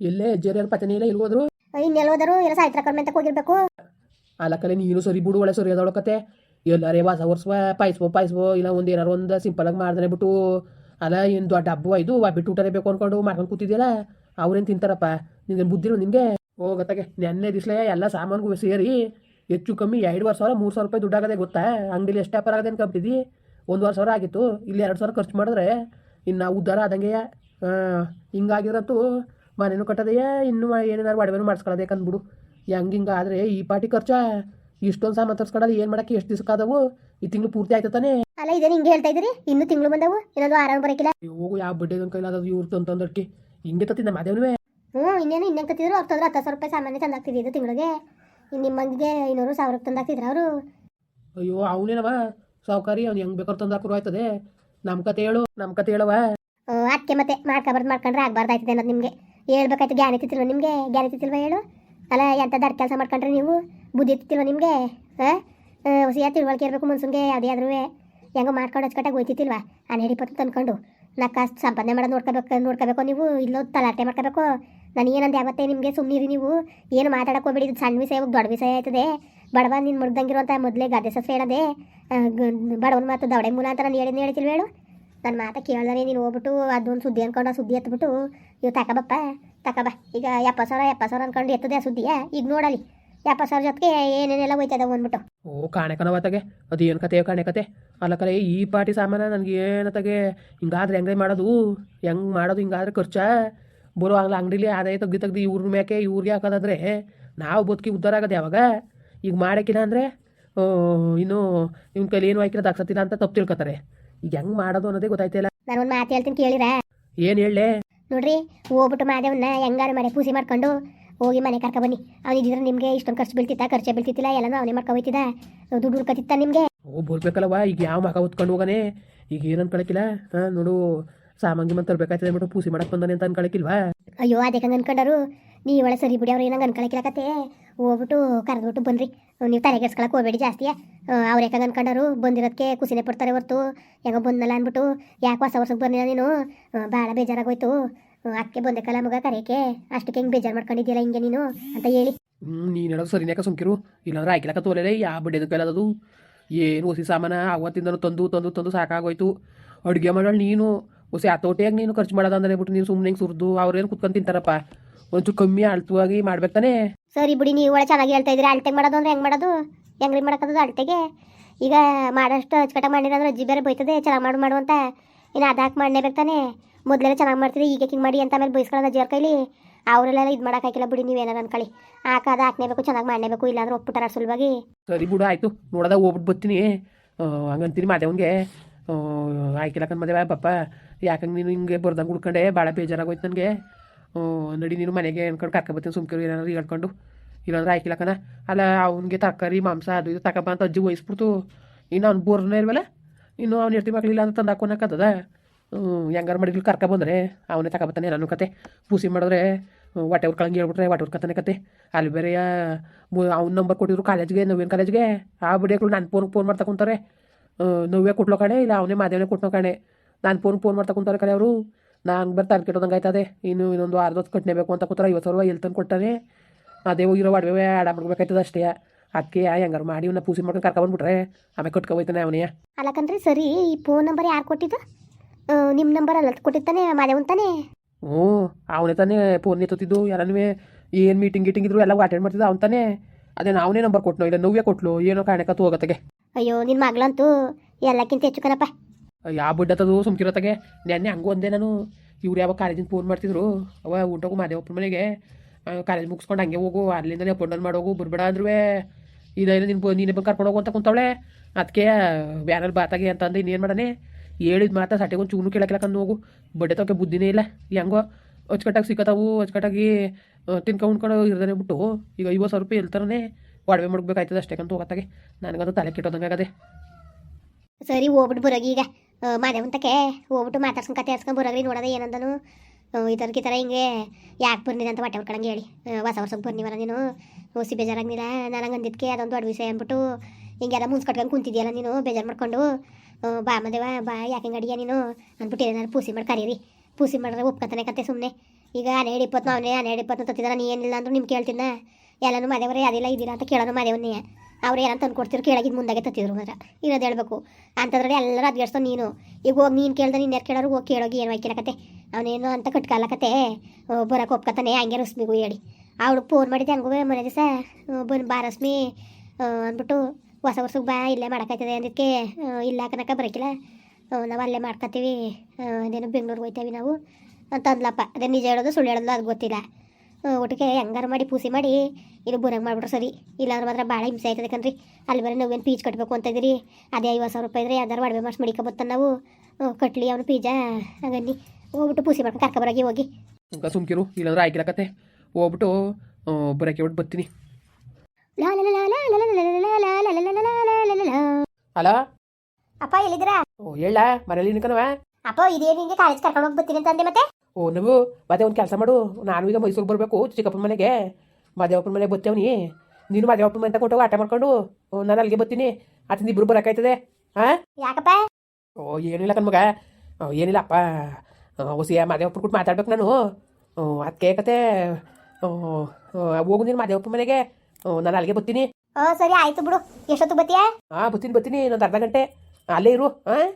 ಎಲ್ಲೇ ಜೇರಿಯರ್ ಪತನೇ ಇಲ್ಲ ಇಲ್ಲಿ ಹೋದ್ರು ಇನ್ನೆಲ್ಲ ಹೋದರು ಎಲ್ಲ ಸಾಯ್ತ್ರ ಕಡಿಮೆ ಅಂತ ಹೋಗಿರ್ಬೇಕು ಅಲ್ಲಕ್ಕಲೆ ನೀನು ಸರಿ ಬಿಡು ಒಳ್ಳೆ ಸರಿ ಅದೊಳಕತೆ ಎಲ್ಲರೇ ವಾಸ ವರ್ಷ ಪಾಯಿಸ್ಬೋ ಪಾಯಿಸ್ಬೋ ಇಲ್ಲ ಒಂದು ಏನಾರು ಒಂದು ಸಿಂಪಲಾಗಿ ಮಾಡ್ದಾನೆ ಬಿಟ್ಟು. ಅಲ್ಲ ಏನು ದೊಡ್ಡ ಹಬ್ಬ ಇದು ಬಿಟ್ಟು ಊಟನೇ ಬೇಕು ಅನ್ಕೊಂಡು ಮಾಡ್ಕೊಂಡು ಕೂತಿದ್ಯಲ್ಲ? ಅವ್ರೇನು ತಿಂತಾರಪ್ಪ? ನಿನ್ಗೆ ಬುದ್ಧಿರು ನಿನಗೆ ಗೊತ್ತಾಗೆ. ನೆನ್ನೆ ದಿಸ್ಲೇ ಎಲ್ಲ ಸಾಮಾನುಗೂ ಸೇರಿ ಹೆಚ್ಚು ಕಮ್ಮಿ ಎರಡುವರೆ ಸಾವಿರ ಮೂರು ಸಾವಿರ ರೂಪಾಯಿ ದುಡ್ಡಾಗದೆ ಗೊತ್ತಾ? ಅಂಗಡಿಲಿ ಎಷ್ಟು ವ್ಯಾಪಾರ ಆಗದೆ ಅನ್ಕೊಂಬಿಟ್ಟಿದ್ದಿ ಒಂದುವರೆ ಸಾವಿರ ಆಗಿತ್ತು. ಇಲ್ಲಿ ಎರಡು ಸಾವಿರ ಖರ್ಚು ಮಾಡಿದ್ರೆ ಇನ್ನು ಉದ್ಧಾರ ಆದಂಗೆ ಹಿಂಗಾಗಿರಂತೂ ಮನೇನು ಕಟ್ಟದೆಯೇ ಇನ್ನು ಏನೇನಾರು ಒಡವೆನೂ ಮಾಡಿಸ್ಕೊಳ್ಳೋದು ಯಾಕಂದ್ಬಿಡು ಹೆಂಗೆ ಹಿಂಗೆ ಆದರೆ ಈ ಪಾರ್ಟಿ ಖರ್ಚ? ಇಷ್ಟೊಂದು ಸಾಮಾನು ತರ್ಸ್ಕೊಳ್ಳೋದು ಏನು ಮಾಡೋಕ್ಕೆ? ಎಷ್ಟು ದಿವಸಕ್ಕಾದವು ಈ ತಿಂಗಳು ಪೂರ್ತಿ ಆಯ್ತು ತಾನೇ? ಅಲ್ಲ ಇದೇನು ಹಿಂಗೆ ಹೇಳ್ತಾ ಇದ್ದೀರಿ? ಇನ್ನು ತಿಂಗಳು ಬಂದವು? ಏನಾದ್ರು ಆರಾಮ ಬರಕಿಲ್ಲ? ಹೋಗು ಯಾವ ಬಡ್ಡೆ ನನ್ನ ಕೈಲಾದ ಇವ್ರು ತಂತಂದಟ್ಟಿ ಹಿಂಗೆ ತತ್ತಿದ್ದ ಮಾದೇವನೇ ಹ್ಞೂ ಇನ್ನೇನು ಇನ್ನೇನು ಕತ್ತಿದ್ರು ಅವ್ರು ತಂದ್ರೆ ಹತ್ತು ಸಾವಿರ ರೂಪಾಯಿ ಸಾಮಾನ್ಯ ತಂದಾಗ್ತಿದ್ದು ತಿಂಗಳಿಗೆ? ಇನ್ನು ನಿಮ್ಮ ಮಂದಿಗೆ ಐನೂರು ಸಾವಿರಕ್ಕೆ ತಂದಾಗ್ತಿದ್ರು ಅವರು? ಅಯ್ಯೋ ಅವನೇನವ? ಸಾವುಕಾರಿ ಅವ್ನು ಹೆಂಗೆ ಬೇಕಾದ್ರೆ ತಂದಾಕ್ರು ಆಯ್ತದೆ. ನಮ್ಮ ಕತೆ ಹೇಳು ನಮ್ಮ ಕತೆ ಹೇಳವ ಅದಕ್ಕೆ ಮತ್ತೆ ಮಾಡ್ಕೊಬಾರ್ದು ಮಾಡ್ಕೊಂಡ್ರೆ ಆಗ್ಬಾರ್ದಾಯ್ತದೆ ಅನ್ನೋದು ನಿಮಗೆ. ಹೇಳ್ಬೇಕಾಯ್ತು ಜ್ಞಾನ ತಿತ್ತಿಲ್ವ ನಿಮಗೆ? ಜ್ಞಾನ ತಿತ್ತಿಲ್ವ ಹೇಳು. ಅಲ್ಲ ದಡ್ ಕೆಲಸ ಮಾಡ್ಕೊಂಡ್ರೆ ನೀವು? ಬುದ್ಧಿ ತಿತ್ತಿಲ್ವ ನಿಮಗೆ? ಹಾಂ? ಹೊಸಿಯ ತಿಳುವಳಿಕೆ ಇರಬೇಕು ಮನ್ಸನ್ಗೆ, ಯಾವುದೇ ಆದ್ರೂ ಹೆಂಗೋ ಮಾಡ್ಕೊಂಡು ಹಚ್ಕಟ್ಟಾಗಿ ಹೋಯ್ತಿತ್ತಿಲ್ವ ಹನ್ನೆರಡು ಇಪ್ಪತ್ತು ತಂದ್ಕೊಂಡು ನಾ ಕಾಸು ಸಂಪಾದನೆ ಮಾಡೋದು ನೋಡ್ಕೋಬೇಕು ನೋಡ್ಕೋಬೇಕು ನೀವು? ಇಲ್ಲೋ ತಲಾಟೆ ಮಾಡ್ಕೋಬೇಕು? ನಾನು ಏನಂದೆ ಯಾವತ್ತೇ ನಿಮಗೆ? ಸುಮ್ಮನಿರಿ ನೀವು. ಏನು ಮಾತಾಡಕ್ಕೆ ಹೋಗ್ಬೇಡಿ, ಇದು ಸಣ್ಣ ವಿಷಯ ದೊಡ್ಡ ವಿಷಯ ಆಯ್ತದೆ. ಬಡವ ನೀನು ಮುಡ್ದಂಗಿರುವಂಥ ಮೊದಲೇ ಗಾದೆ ಸಸ್ ಹೇಳದೆ. ಬಡವನ ಮಾತು ದವಡೆ ಮೂಲ ಅಂತ ನಾನು ಹೇಳಿದ್ನ ಹೇಳ್ತಿಲ್ವ ಹೇಳು ನನ್ನ ಮಾತ ಕೇಳ್ದಾನೆ ನೀನು ಹೋಗ್ಬಿಟ್ಟು, ಅದೊಂದು ಸುದ್ದಿ ಅಂದ್ಕೊಂಡು ಆ ಸುದ್ದಿ ಎತ್ಬಿಟ್ಟು ಇವು ತಕಬಪ್ಪ ತಕಬ ಈಗ ಎಪ್ಪತ್ತು ಸಾವಿರ ಎಪ್ಪತ್ತು ಸಾವಿರ ಅನ್ಕೊಂಡು ಎತ್ತದೆ ಸುದ್ದಿಯ ಈಗ ನೋಡಲಿ. ಎಪ್ಪತ್ತು ಸಾವಿರ ಜೊತೆಗೆ ಏನೇನೆಲ್ಲ ಹೋಯ್ತದ ಅಂದ್ಬಿಟ್ಟು. ಓ ಕಾಣೆ ಕಣವತ್ತಾಗೆ ಅದು ಏನು ಕತೆ ಕಾಣೆ ಕತೆ ಅಲ್ಲ ಕಲೆ ಈ ಪಾರ್ಟಿ ಸಾಮಾನ ನನಗೆ ಏನತ್ತಾಗೆ ಹಿಂಗಾದ್ರೆ ಹೆಂಗೆ ಮಾಡೋದು? ಹೆಂಗೆ ಮಾಡೋದು ಹಿಂಗಾದ್ರೆ ಖರ್ಚ? ಬರೋ ಆಗಲ ಅಂಗಡಿಲಿ ಆದಾಯ ತೆಗ್ದು ತೆಗ್ದು ಇವ್ರ ಮ್ಯಾಕೆ ಇವ್ರಿಗೆ ಹಾಕೋದಾದ್ರೆ ನಾವು ಬದುಕಿ ಉದ್ಧಾರ ಆಗೋದು ಯಾವಾಗ ಈಗ ಮಾಡೋಕ್ಕಿಲ್ಲ ಅಂದರೆ ಇನ್ನು ನಿಮ್ಮ ಕೈಲಿ ಏನು ಹಾಕಿರೋದು ಹಾಕ್ಸತ್ತಿಲ್ಲ ಅಂತ ತಪ್ಪು ತಿಳ್ಕೊತಾರೆ. ಈಗ ಹೆಂಗೆ ಮಾಡೋದು ಅನ್ನೋದೇ ಗೊತ್ತಾಯ್ತಿಲ್ಲ ನಾನು ಒಂದು ಮಾತು ಹೇಳ್ತೀನಿ ಕೇಳಿರ. ಏನು ಹೇಳಲೆ? ನೋಡ್ರಿ ಹೋಗ್ಬಿಟ್ಟು ಮಾದೇವನ್ನ ಹೆಂಗಾರು ಮನೆ ಪೂಸಿ ಮಾಡ್ಕೊಂಡು ಹೋಗಿ ಮನೆ ಕರ್ಕೊ ಬನ್ನಿ. ಅವನಿದ್ರೆ ನಿಮಗೆ ಇಷ್ಟೊಂದು ಖರ್ಚು ಬೀಳ್ತಿತ್ತ ಖರ್ಚೆ ಬೀಳ್ತಿತ್ತಿಲ್ಲ ಎಲ್ಲನೂ ಅವನೇ ಮಾಡ್ಕೊ ಹೋಯ್ತಿದ್ದ. ದುಡ್ಡು ಹುಡ್ಕತಿತ್ತ ನಿಮಗೆ? ಓ ಬರ್ಬೇಕಲ್ಲವ ಈಗ ಯಾವ ಮಗ ಹೊತ್ಕೊಂಡು ಹೋಗಾನೆ? ಈಗ ಏನು ಕಳಕಿಲ್ಲ ಹಾಂ ನೋಡು ಸಾಮಾನ್ಯ ಮಂತ್ ತರ್ಬೇಕಾಯ್ತದೆ ಅಂದ್ಬಿಟ್ಟು ಪೂಸಿ ಮಾಡಕ್ಕೆ ಬಂದಾನೆ ಅಂತ ಅನ್ಕೊಳಕಿಲ್ವಾ? ಅಯ್ಯೋ ಅದಕ್ಕೆ ಹಂಗ ಅನ್ಕೊಂಡರು? ನೀ ಒಳ್ಳೆ ಸರಿ ಬಿಡಿ ಅವ್ರು ಏನಂಗೆ ಅನ್ಕೊಳಕಿಲ್ಲ ಕತೆ. ಹೋಗ್ಬಿಟ್ಟು ಕರೆದ್ಬಿಟ್ಟು ಬನ್ರಿ. ನೀವು ತಲೆಗೆಡ್ಸ್ಕೊಳಕ್ಕೆ ಹೋಗ್ಬೇಡಿ ಜಾಸ್ತಿ. ಅವ್ರು ಯಾಕೆ ಅನ್ಕೊಂಡರು? ಬಂದಿರೋದಕ್ಕೆ ಖುಷಿನೇ ಪಡ್ತಾರೆ ಹೊರ್ತು. ಹೆಂಗೋ ಬಂದಲ್ಲ ಅಂದ್ಬಿಟ್ಟು ಯಾಕೆ ಹೊಸ ವರ್ಷಕ್ಕೆ ಬಂದಿಲ್ಲ ನೀನು? ಭಾಳ ಬೇಜಾರಾಗೋಯ್ತು. ಆಕೆ ಬಂದೇಕಲ್ಲ ಮಗ ಕರೆಯಕ್ಕೆ. ಅಷ್ಟಕ್ಕೆ ಹೆಂಗೆ ಬೇಜಾರು ಮಾಡ್ಕೊಂಡಿದ್ಯಲ್ಲ ಹಿಂಗೆ ನೀನು ಅಂತ ಹೇಳಿ. ನೀನು ಹೇಳೋದು ಸರಿನಾಕ ಸುಮ್ಕಿರು? ಇಲ್ಲಾಂದ್ರೆ ಆಯ್ಕೆಲಕ್ಕ ತೋಲೇ ಯಾವ ಬಡ್ಡೆದು ಕೇಳೋದು ಏನು ಹೊಸಿ ಸಾಮಾನ ಅವತ್ತಿಂದನೂ ತಂದು ತಂದು ತಂದು ಸಾಕಾಗೋಯ್ತು. ಅಡುಗೆ ಮಾಡೋಳು ನೀನು. ಹೊಸಿ ಹತೋಟಿಯಾಗಿ ನೀನು ಖರ್ಚು ಮಾಡೋದಂದ್ರೆ ಬಿಟ್ಟು ನೀನು ಸುಮ್ಮನೆ ಹಿಂಗೆ ಸುರಿದು, ಅವ್ರೇನು ಕುತ್ಕೊಂಡು ತಿಂತಾರಪ್ಪ. ಒಂಚೂರು ಕಮ್ಮಿ ಅಳ್ತವಾಗಿ ಮಾಡ್ಬೇಕು ತಾನೇ? ಸರಿ ಬಿಡಿ ನೀವು ಒಳ್ಳೆ ಚೆನ್ನಾಗಿ ಹೇಳ್ತಾ ಇದ್ರಿ ಅಳ್ತೆಗೆ ಮಾಡೋದು ಅಂದ್ರೆ ಹೆಂಗೆ ಮಾಡೋದು? ಹೆಂಗ್ರಿ ಮಾಡೋಕ್ಕದು ಅಳ್ತೆಗೆ? ಈಗ ಮಾಡೋಷ್ಟು ಮಾಡಿದ್ರೆ ಮಾಡಿರೋದ್ರೆ ಅಜ್ಜಿ ಬೇರೆ ಬೈತದೆ ಚೆನ್ನಾಗಿ ಮಾಡು ಮಾಡು ಅಂತ. ಇನ್ನು ಅದು ಹಾಕಿ ಮಾಡಲೇಬೇಕು ತಾನೆ. ಮೊದಲೆಲ್ಲ ಚೆನ್ನಾಗಿ ಮಾಡ್ತೀರಿ ಈಗ ಹಿಂಗೆ ಮಾಡಿ ಅಂತ ಮೇಲೆ ಬೈಸ್ಕೊಳ್ಳೋದು ಅಜ್ಜಿಯವ್ರ ಕೈಲಿ. ಅವರೆಲ್ಲ ಇದು ಮಾಡೋಕ್ಕಾಗಿಲ್ಲ ಬಿಡಿ ನೀವೇನಾರು ಅನ್ಕೊಳ್ಳಿ. ಹಾಕೋದು ಹಾಕ್ನೇಬೇಕು ಚೆನ್ನಾಗಿ ಮಾಡಲೇಬೇಕು ಇಲ್ಲಾಂದ್ರೆ ಒಪ್ಪಿಟ್ಟಾರ ಸುಲಭವಾಗಿ ಸರಿ ಬಿಡು ಆಯಿತು. ನೋಡೋದ ಹೋಗ್ಬಿಟ್ಟು ಬರ್ತೀನಿ. ಹಂಗಂತೀನಿ ಮಾದೇವನ್ಗೆ ಆಯ್ಕಿಲಕನ್ ಮದುವೆ ಪಪ್ಪ ಯಾಕಂಗೆ ನೀನು ಹಿಂಗೆ ಬರ್ದಂಗೆ ಉಳ್ಕೊಂಡೆ ಭಾಳ ಬೇಜಾರಾಗೋಯ್ತು ನನಗೆ. ನಡಿ, ನೀನು ಮನೆಗೆ ಅನ್ಕೊಂಡು ಕರ್ಕೊಬತ್ತೀನಿ ಸುಮ್ಕಿರು, ಏನಾದ್ರು ಹೇಳ್ಕೊಂಡು. ಇಲ್ಲಾಂದ್ರೆ ಆಯ್ಕಿಲಕನ ಅಲ್ಲ, ಅವ್ನಿಗೆ ತರಕಾರಿ, ಮಾಂಸ ಅದು ಇದು ತಗೊಬ ಅಂತ ಅಜ್ಜಿ ವಹಿಸ್ಬಿಡ್ತು ಇನ್ನು ಅವ್ನು ಬೋರ್ನೇ ಇಲ್ವಲ್ಲ? ಇನ್ನು ಅವ್ನು ಎರ್ತಿ ಮಕ್ಳಿಲ್ಲ ಅಂತ ತಂದು ಹಾಕೋನಕ್ಕದ ಹೆಂಗಾರು ಮಡಿಗಳು ಕರ್ಕೊ ಬಂದರೆ ಅವನೇ ತಗೊಬತ್ತಾನೆ ನಾನು ಕತೆ. ಪೂಸಿ ಮಾಡಿದ್ರೆ ಹೊಟ್ಟೆ ಕಳಂಗೆ ಹೇಳ್ಬಿಟ್ರೆ ಹೊಟ್ಟೆ ಉರ್ಕತಾನೆ ಕತೆ. ಅಲ್ಲಿ ಬೇರೆ ಅವ್ನ ನಂಬರ್ ಕೊಟ್ಟಿದ್ರು ಕಾಲೇಜ್ಗೆ, ನವ್ಯನ ಕಾಲೇಜ್ಗೆ. ಆ ಬಿಡಿಗಳು ನಾನು ಫೋನ್ ಫೋನ್ ಮಾಡ್ತಾ ಕುಂತಾರೆ. ನವ್ಯ ಕೊಟ್ಲೋ ಕಣೆ, ಇಲ್ಲ ಅವನೇ ಮಾದೇವನೇ ಕೊಟ್ಟನೋ ಕಣೆ. ನಾನು ಫೋನ್ ಫೋನ್ ಮಾಡ್ತಾ ಕುಂತಾರೆ ಅವರು. ನಾನು ಬರ್ತಾ ತಲೆ ಕೆಟ್ಟೋದಂಗೆ ಆಯ್ತದೆ. ಇನ್ನು ಇನ್ನೊಂದು ಅರ್ಧ ಹೊತ್ತು ಕಟ್ಟನೇಬೇಕು ಅಂತ ಕೂತ್ರ ಐವತ್ತು ಸಾವಿರ ಎಲ್ಲಿ ತಂದು ಕೊಟ್ಟಾನೆ. ಅದೇ ಹೋಗಿರೋ ಒಡವೆ ಆಡ ಮಾಡ್ಬೇಕಾಯ್ತದ ಅಷ್ಟೇ. ಅದಕ್ಕೆ ಹೆಂಗಾರು ಮಾಡಿ ಇವನ್ನ ಪೂಸಿ ಮಾಡ್ಕೊಂಡು ಕರ್ಕೊಂಡ್ಬಿಟ್ರೆ ಆಮೇಲೆ ಕಟ್ಕೊಬೋಯ್ತಾನೆ ಅವನೇ ಅಲ್ಲಕಂದ್ರೆ ಸರಿ ಈ ಫೋನ್ ನಂಬರ್ ಯಾರು ಕೊಟ್ಟಿದ್ದು? ನಿಮ್ಮ ನಂಬರ್ ಅಲ್ಲ ಕೊಟ್ಟಿದ್ದಾನೆ ಮಾದೇವನ್ ತಾನೇ ಹ್ಞೂ ಅವನೇ ತಾನೇ ಫೋನ್ ಎತ್ತುತ್ತಿದ್ದು ಯಾರೇ ಏನು ಮೀಟಿಂಗ್ ಗೀಟಿಂಗ್ ಇದ್ರು ಎಲ್ಲ ಅಟೆಂಡ್ ಮಾಡ್ತಿದ್ದ ಅವ್ನು ತಾನೇ. ಅದೇ ನಾವನೇ ನಂಬರ್ ಕೊಟ್ನೋ ಇಲ್ಲ ನೋವೇ ಕೊಟ್ಲು ಏನೋ ಕಾರಣಕ್ಕತ್ತು ಹೋಗತ್ತಗೆ. ಅಯ್ಯೋ ನಿನ್ನ ಮಗಳಂತೂ ಎಲ್ಲಕ್ಕಿಂತ ಹೆಚ್ಚು ಕಣಪ್ಪ. ಯಾವ ಬಡ್ಡತ್ತದು ಸುಮ್ಕಿರತ್ತಾಗೆ ನೆನ್ನೆ ಹಂಗೂ ಒಂದೇ ನಾನು ಇವ್ರು ಯಾವ ಕಾಲೇಜಿಂದ ಫೋನ್ ಮಾಡ್ತಿದ್ರು. ಅವ ಊಟಕ್ಕೂ ಮಾದೇವಪ್ಪನ ಮನೆಗೆ ಕಾಲೇಜ್ ಮುಗಿಸ್ಕೊಂಡು ಹಂಗೆ ಹೋಗು ಅಲ್ಲಿಂದನೇ ಫೋನ್ ಮಾಡೋಗು ಬರ್ಬೇಡ ಅಂದ್ರೂ ಇದೇನು ನಿನ್ನ ನೀನು ಬಂದು ಕರ್ಕೊಂಡು ಹೋಗು ಅಂತ ಕುಂತವಳೆ. ಅದಕ್ಕೆ ಬ್ಯಾನರ್ ಬಾತಾಗೆ ಅಂತಂದು ಇನ್ನೇನು ಹೇಳಿದ್ ಹೇಳಿದ ಮಾತಾ ಸಟೆಗೊಂದು ಚೂನು ಕೇಳಕ್ಕಿಲ್ಲಕಂದು ಹೋಗು. ಬಡ್ಡೆ ತೋಕೆ ಬುದ್ಧಿನೇ ಇಲ್ಲ. ಹೆಂಗೋ, ಅಚ್ಚುಕಟ್ಟಾಗಿ ಸಿಕ್ಕತಾವು ಅಚ್ಚುಕಟ್ಟಾಗಿ ತಿನ್ಕೊಂಡು ಉಣ್ಕೊಂಡು ಇರ್ದಾನೆ ಬಿಟ್ಟು. ಈಗ ಐವತ್ತು ಸಾವಿರ ರೂಪಾಯಿ ಎಲ್ತಾರನೇ ಒಡವೆ ಮಾಡ್ಬೇಕಾಯ್ತದೆ ಅಷ್ಟೇ ಕಂತ ಹೋಗತ್ತಾಗೆ. ನನಗಂತೂ ತಲೆ ಕೆಟ್ಟೋದಂಗೆ ಆಗದೆ. ಸರಿ ಹೋಗ್ಬಿಟ್ಟು ಬರೋಗಿ ಈಗ ಮಾದೇವಂತಕ್ಕೆ ಹೋಗ್ಬಿಟ್ಟು ಮಾತಾಡ್ಸ್ಕೊಂಡು ಕತೆ ಹರ್ಸ್ಕೊಂಡು ಬರೋಗ್ರಿ ನೋಡೋದೇ ಏನಂದನು. ಥರಕ್ಕೆ ಈ ಥರ ಹಿಂಗೆ ಯಾಕೆ ಬರ್ನಿದೆ ಅಂತ ಹೊಟ್ಟೆ ಹೊಡ್ಕೊಳಂಗೆ ಹೇಳಿ. ಹೊಸ ವರ್ಷಕ್ಕೆ ಬರ್ನಿವಲ್ಲ ನೀನು. ಓಸಿ ಬೇಜಾರಾಗಿಲ್ಲ ನನಗೆ ಅಂದಿದ್ದಕ್ಕೆ ಅದೊಂದು ದೊಡ್ಡ ವಿಷಯ ಅಂದ್ಬಿಟ್ಟು ಹಿಂಗೆಲ್ಲ ಮುನ್ಸ್ ಕಟ್ಕೊಂಡು ಕುಂತಿದ್ಯಲ್ಲ ನೀನು ಬೇಜಾರು ಮಾಡ್ಕೊಂಡು. ಬಾ ಮದೇವ, ಬಾ, ಯಾಕೆ ಹಿಂಗೆ ಅಡಿಯ ನೀನು ಅಂದ್ಬಿಟ್ಟು ಏನಾರು ಪೂಸಿ ಮಾಡಿ ಕರೀರಿ. ಪೂಸಿ ಮಾಡಿದ್ರೆ ಒಪ್ಕೊತಾನೆ ಕತೆ ಸುಮ್ಮನೆ ಈಗ ಹನ್ನೆರಡು ಇಪ್ಪತ್ತು ಅವನೇ ಹನ್ನೆರಡು ಇಪ್ಪತ್ತು ತತ್ತಿದ್ರೆ ನೀ ಏನಿಲ್ಲ ಅಂದ್ರೂ ನಿಮ್ಗೆ ಕೇಳ್ತೀನ ಎಲ್ಲನೂ ಮದೇವರೇ, ಅದಿಲ್ಲ, ಇದಿಲ್ಲ ಅಂತ ಕೇಳೋನು ಮದೇವನ್ನೇ ಅವ್ರು ಏನಂತ ತಂದು ಕೊಡ್ತಿರು ಕೇಳಾಗಿದ್ದು ಮುಂದಾಗೆ ತತ್ತಿದ್ರು ಮಾತ್ರ. ಇರೋದು ಹೇಳ್ಬೇಕು ಅಂಥದ್ರಲ್ಲಿ ಎಲ್ಲರೂ ಅದ್ಗಡ್ಸೋ ನೀನು. ಈಗ ಹೋಗಿ ನೀನು ಕೇಳ್ದೆ ನೀನು ಯಾರು ಕೇಳೋರು, ಹೋಗಿ ಕೇಳೋಗಿ ಏನು ವೈಕಿಲಕತ್ತೆ ಅವನೇನು ಅಂತ ಕಟ್ಕಾಲಕತ್ತೆ ಬರೋಕೆ ಒಪ್ಕತಾನೆ ಹಂಗೆ ರಶ್ಮಿಗೂ ಹೇಳಿ. ಅವಳು ಫೋನ್ ಮಾಡಿದ್ದೆ, ಹಂಗೂ ಮನೆ ದಿವಸ. ಬನ್ ಬಾ ರಶ್ಮಿ. ಅಂದ್ಬಿಟ್ಟು, ಹೊಸ ವರ್ಷಕ್ಕೆ ಬಾ, ಇಲ್ಲೇ ಮಾಡೋಕ್ಕಾಯ್ತದೆ ಅದಕ್ಕೆ ಇಲ್ಲ ಕನಕ ಬರೋಕಿಲ್ಲ. ನಾವು ಅಲ್ಲೇ ಮಾಡ್ಕೊತೀವಿ ಅದೇನು ಬೆಂಗ್ಳೂರಿಗೆ ಹೋಗ್ತೇವೆ ನಾವು. ಅಂತ ಅಂದ್ಲಪ್ಪ ಅದೇ ನಿಜ ಹೇಳೋದು, ಸುಳ್ಳು ಹೇಳೋದು, ಅದು ಗೊತ್ತಿಲ್ಲ. ಒಟ್ಟಿಗೆ ಹೆಂಗಾರು ಮಾಡಿ ಪೂಸಿ ಮಾಡಿ ಇದು ಬುರಂಗ್ ಮಾಡಿಬಿಟ್ರೆ ಸರಿ ಇಲ್ಲಾಂದ್ರೆ ಮಾತ್ರ ಭಾಳ ಹಿಂಸೆ ಆಯ್ತದೆ ಕಣ್ರಿ ಅಲ್ಲಿ ಬರೀ ನಾವೇನು ಪೀಜ್ ಕಟ್ಟಬೇಕು ಅಂತ ಇದ್ದೀರಿ ಅದೇ ಐವತ್ತು ಸಾವಿರ ರೂಪಾಯಿ ಇದ್ರೆ ಯಾವ್ದಾರು ಒಡವೆ ಮಾಡಿಸಿ ಮಡಿಕೊಬತ್ತ ನಾವು ಕಟ್ಲಿ ಅವನು ಪೀಜಾ ಹಾಗನ್ನಿ ಹೋಗ್ಬಿಟ್ಟು ಪೂಸಿ ಮಾಡ್ಕೊಂಡು ಕರ್ಕೊಬರಾಗಿ ಹೋಗಿ ಸುಮ್ಕಿರು ಇಲ್ಲಾಂದ್ರೆ ಆಗಿಲ್ಲ ಕತೆ ಹೋಗ್ಬಿಟ್ಟು ಬರೋಕೆ ಬಿಟ್ಟು ಬರ್ತೀನಿ ಅಲ ಅಪ್ಪ ಎಲ್ಲಿದ್ದೀರಾ ಓ ಹೇಳ ಮನೇಲಿ ನಿನ್ಕನವ ಅಪ್ಪ ಇದೇ ನಿಂಗೆ ಕಾಲೇಜ್ ಕರ್ಕೊಂಡು ಹೋಗಿ ಬರ್ತೀನಿ ಅಂತಂದೆ ಮತ್ತೆ ಓ ನಾವು ಮತ್ತೆ ಒಂದು ಕೆಲಸ ಮಾಡು. ನಾನು ಈಗ ಮೈಸೂರಿಗೆ ಬರಬೇಕು ಚಿಕ್ಕಪ್ಪನ ಮನೆಗೆ. ಮಾದೇವಪ್ಪನ ಮನೆಗೆ ಬರ್ತೇವನಿ ನೀನು ಮಾದೇವಪ್ಪನ ಮನೆ ತಗೊಂಡು ಆಟ ಮಾಡ್ಕೊಂಡು. ಓ, ನಾನು ಅಲ್ಲಿಗೆ ಬರ್ತೀನಿ. ಅತ್ತಿಂದ ಇಬ್ಬರು ಬರೋಕಾಯ್ತದೆ ಹಾಂ ಯಾಕಪ್ಪ? ಓ ಏನಿಲ್ಲ ಓ, ಏನಿಲ್ಲ ಅಪ್ಪ. ಹೊಸಿಯ ಮಾದೇವಪ್ಪನ ಕೊಟ್ಟು ಮಾತಾಡ್ಬೇಕು ನಾನು. ಅದಕ್ಕೆ ಕತೆ ಹೋಗು ನೀನು ಮಾದೇವಪ್ಪನ ಮನೆಗೆ. ನಾನು ಅಲ್ಲಿಗೆ ಬರ್ತೀನಿ. ಹಾಂ ಸರಿ ಆಯ್ತು ಬಿಡು. ಎಷ್ಟೊತ್ತು ಬತ್ತೀಯ ಹಾಂ ಬರ್ತೀನಿ ಬರ್ತೀನಿ. ಇನ್ನೊಂದು ಅರ್ಧ ಗಂಟೆ. ಅಲ್ಲೇ ಇರು. ಹಾಂ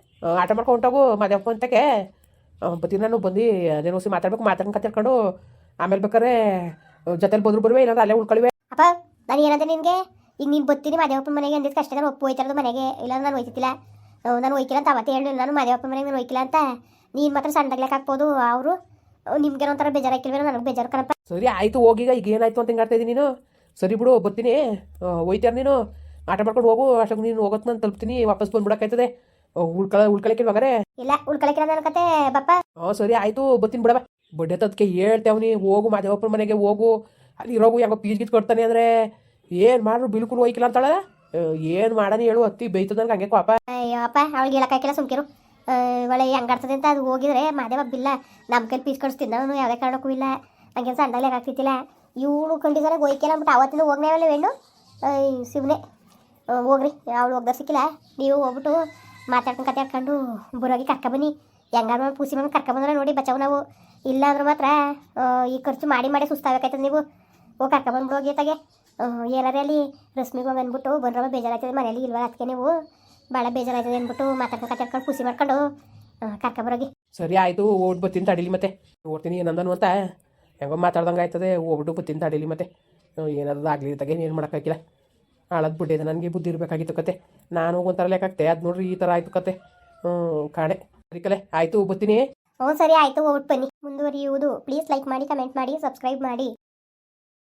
ಆಟ ಮಾಡ್ಕೊಂಡು ಹೊಂಟೋಗು ಮಾದೇವಪ್ಪ ಅಂತಕ್ಕೆ ಬರ್ತೀನಿ ನಾನು ಬಂದು ಅದೇನು ಸಿ ಮಾತಾಡ್ಬೇಕು ಮಾತಾಡ್ಕೊಂಡು ಕತ್ತಿರ್ಕೊಂಡು ಆಮೇಲೆ ಬೇಕಾದ್ರೆ ಜೊತೆಲಿ ಬಂದ್ರು ಬರುವೆ ಇಲ್ಲಾಂದ್ರೆ ಅಲ್ಲೇ ಉಳ್ಕೊಳಿವೆ ಅಪ್ಪ ನಾನು ಏನಂದ್ರೆ ನಿನಗೆ? ಈಗ ನೀನು ಬತ್ತೀನಿ ಮಾದೇವಪ್ಪನ ಮನೆಗೆ ಅಂದಿದ್ದು ಕಷ್ಟ ನಾನು ಒಪ್ಪು ಹೋಯ್ತಾರದು ಮನೆಗೆ? ಇಲ್ಲ ನಾನು ಹೋಯ್ತಿಲ್ಲ ನಾನು ಹೋಯ್ಕಿಲ್ಲ ಅಂತ ಅವತ್ತೇ ಹೇಳಿ ನಾನು ಮಾದೇವಪ್ಪನ ಮನೆಗೆ ನಾನು ಹೋಯ್ಕಿಲ್ಲ ಅಂತ. ನೀನು ಮಾತ್ರ ಸಣ್ಣದಾಗ್ಲಕ್ಕೆ ಹಾಕ್ಬೋದು ಅವರು. ನಿಮ್ಗೆ ಒಂಥರ ಬೇಜಾರಾಕಿಲ್ವೇನೋ ನನಗೆ? ಬೇಜಾರು ಕಣಪ್ಪ. ಸರಿ ಆಯಿತು ಹೋಗೀಗ ಈಗ ಏನಾಯ್ತು ಅಂತ ಹಿಂಗಾಡ್ತಾ ಇದ್ದೀನಿ ನೀನು? ಸರಿ ಬಿಡು ಬರ್ತೀನಿ. ಹೋಯ್ತಾರ ನೀನು? ಆಟ ಮಾಡ್ಕೊಂಡು ಹೋಗು ಅಷ್ಟಕ್ಕೆ ನೀನು ಹೋಗೋದು ನಾನು ತಲುಪ್ತೀನಿ ವಾಪಸ್ ಬಂದ್ಬಿಡಕ್ಕಾಯ್ತದೆ ಉಳ್ಕೊಳ ಉಳ್ಕೊಳಕ್ಕೆ ಮಗರೇ? ಇಲ್ಲ ಉಳ್ಕೊಳಕಿಲ್ಲ ನನ್ನ ಕತೆ ಬಪ್ಪ. ಹಾಂ ಸರಿ ಆಯಿತು ಬತ್ತೀನಿ ಬಿಡವ ಬಡ್ಡೆ ತದಕ್ಕೆ ಹೇಳ್ತೇವ್ನಿ ಹೋಗು ಮಾದೇವಪ್ಪನ ಮನೆಗೆ ಹೋಗು. ಅಲ್ಲಿ ಇರೋಗು ಯಾಕೋ ಪೀಸ್ ಗೀಸ್ ಕೊಡ್ತಾನೆ ಅಂದ್ರೆ. ಏನು ಮಾಡ್ರು ಬಿಲ್ಕುಲ್ ಹೋಯ್ಕಿಲ್ಲ ಅಂತಾಳೆ? ಏನು ಮಾಡನಿ ಹೇಳು ಅತ್ತಿ ಬೈತದ ನನಗೆ ಹಂಗೆ ಕೋಪ. ಅಯ್ಯೋ ಅಪ್ಪ ಅವಳಿಗೆ ಹೇಳಕ್ಕಾಗಿಲ್ಲ ಸುಮ್ಕಿರು. ಒಳ್ಳೆ ಹೆಂಗಾಡ್ತದೆ ಅಂತ ಅದು ಹೋಗಿದ್ರೆ ಮಾದೇವ ಬಿಲ್ಲ ನಮ್ಮ ಕೈ ಪೀಸ್ ಕಳಿಸ್ತಿದ್ದ ನಾನು ಯಾವುದೇ ಕಾರಣಕ್ಕೂ ಇಲ್ಲ. ನಂಗೆ ಸಣ್ಣದಾಗ್ಲೇ ಆಗ್ತಿತ್ತಿಲ್ಲ ಇವಳು ಕಂಡಿದ್ದಾರೆ ಹೋಯ್ಕಿಲ್ಲ ಅಂದ್ಬಿಟ್ಟು ಅವತ್ತಿನ ಹೋಗ್ನೇವಲ್ಲ ಹೆಣ್ಣು ಶಿವನೇ ಹೋಗ್ರಿ ಅವಳು ಹೋಗ್ದಾರ ಸಿಕ್ಕಿಲ್ಲ. ನೀವು ಹೋಗ್ಬಿಟ್ಟು ಮಾತಾಡ್ಕೊಂಡು ಕತ್ತಾಡ್ಕೊಂಡು ಬರೋಗಿ ಕರ್ಕೊಬನ್ನಿ. ಹೆಂಗಾರು ಪೂಸಿ ಮಾಡಿ ಕರ್ಕೊಬಂದ್ರೆ ನೋಡಿ ಬಚಾವ್ ನಾವು. ಇಲ್ಲ ಅಂದ್ರೆ ಮಾತ್ರ ಈ ಖರ್ಚು ಮಾಡಿ ಮಾಡಿ ಸುಸ್ತಾಗಬೇಕಾಯ್ತದೆ ನೀವು. ಓ, ಕರ್ಕೊಂಬಂದು ಹೋಗಿ ತಾಗೆ ಏನಾರೇ ಅಲ್ಲಿ ರಶ್ಮಿಗೆ ಹೋಗಿ ಅಂದ್ಬಿಟ್ಟು, ಬಂದ್ರೆ ಬೇಜಾರಾಯ್ತದೆ ಮನೇಲಿ ಇಲ್ವಾ ಅದಕ್ಕೆ ನೀವು? ಭಾಳ ಬೇಜಾರಾಯ್ತದೆ ಅಂದ್ಬಿಟ್ಟು ಮಾತಾಡ್ಕೊಂಡು ಕತ್ತಾಡ್ಕೊಂಡು ಖುಷಿ ಮಾಡ್ಕೊಂಡು ಕರ್ಕೊಬರೋಗಿ ಸರಿ ಆಯಿತು, ಓಡ್ ಬರ್ತೀನಿ ತಡೀಲಿ ಮತ್ತೆ. ಓಡ್ತೀನಿ ಏನಂದನು ಅಂತ. ಹೆಂಗೋ ಮಾತಾಡ್ದಂಗೆ ಆಯ್ತದೆ ಹೋಗ್ಬಿಟ್ಟು ಬರ್ತೀನಿ ತಡೀಲಿ ಮತ್ತೆ. ಏನಾದ್ರು ಆಗಲಿ ತಗೆ ಏನು ಮಾಡೋಕ್ಕಾಗಿಲ್ಲ ಹಾಳದ್ ಬಿಟ್ಟಿದೆ. ನನಗೆ ಬುದ್ಧಿ ಇರಬೇಕಾಗಿತ್ತು ಕತೆ. ನಾನು ಒಂಥರ ಲೆಕ್ಕಾಗ್ತೆ ಅದು ನೋಡ್ರಿ ಈ ಥರ ಆಯಿತು ಕತೆ. ಹ್ಞೂ ಕಾಣೆ. ಅದಕ್ಕೆ ಆಯಿತು, ಬರ್ತೀನಿ. ಹ್ಞೂ ಸರಿ, ಆಯಿತು ಹೋಗ್ಬಿಟ್ಟು ಬನ್ನಿ. ಮುಂದುವರಿಯುವುದು. ಪ್ಲೀಸ್ ಲೈಕ್ ಮಾಡಿ ಕಮೆಂಟ್ ಮಾಡಿ ಸಬ್ಸ್ಕ್ರೈಬ್ ಮಾಡಿ.